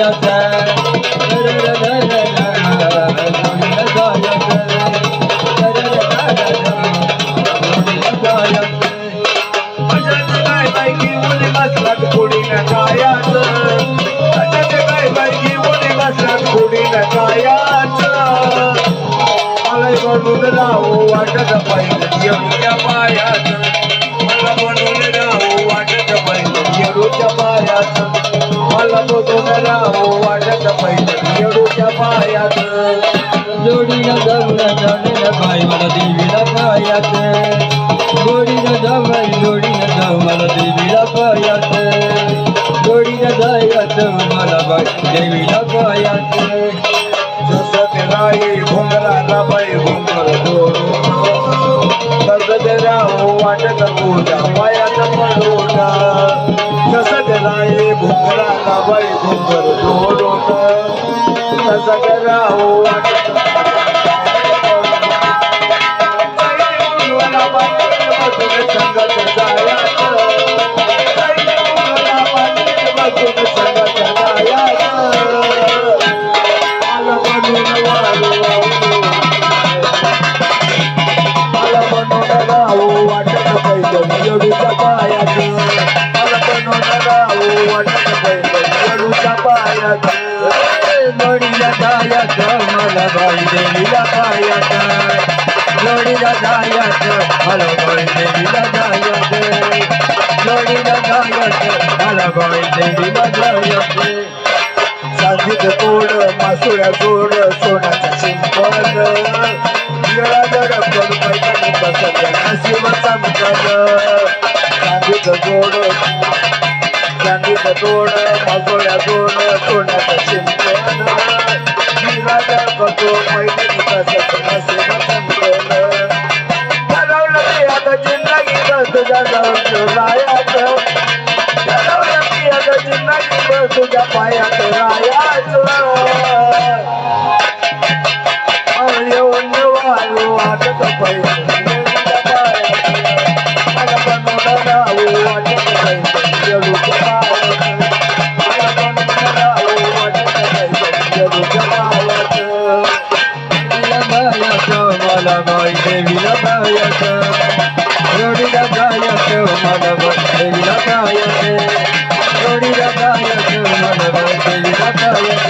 আছে वाटत पैठणी एवढ्या पायात. जोडीला जमलं जोडीला पाय मला देवीला पायात. जोडीला जमल जोडीला जमल देवीला पायात. जोडीला जायत मला बाई देवीला पायात. जसं ते राळी घुंगरा बाई घुंगर दोरो सगरा हुआ वडूच्या पायात गडीला जायात मला बाई देवीला पायात गडीला जायात मला बाई देवीला जायात गडीला जायात मला कोड मासुळ्या गोड सोन्याचा शिंपण येळा दडपण गोड मागोळ्या गोड तोंडाचा शिंपण मी राजा बघो मैत्रिणीचा सपनासे बंधन ठरवलं मी आता जिंदगी बस तुझ्या जाऊन रायात पायात रायात गायक रोडीरा गायक माधव तेरी गायक रोडीरा गायक माधव तेरी गायक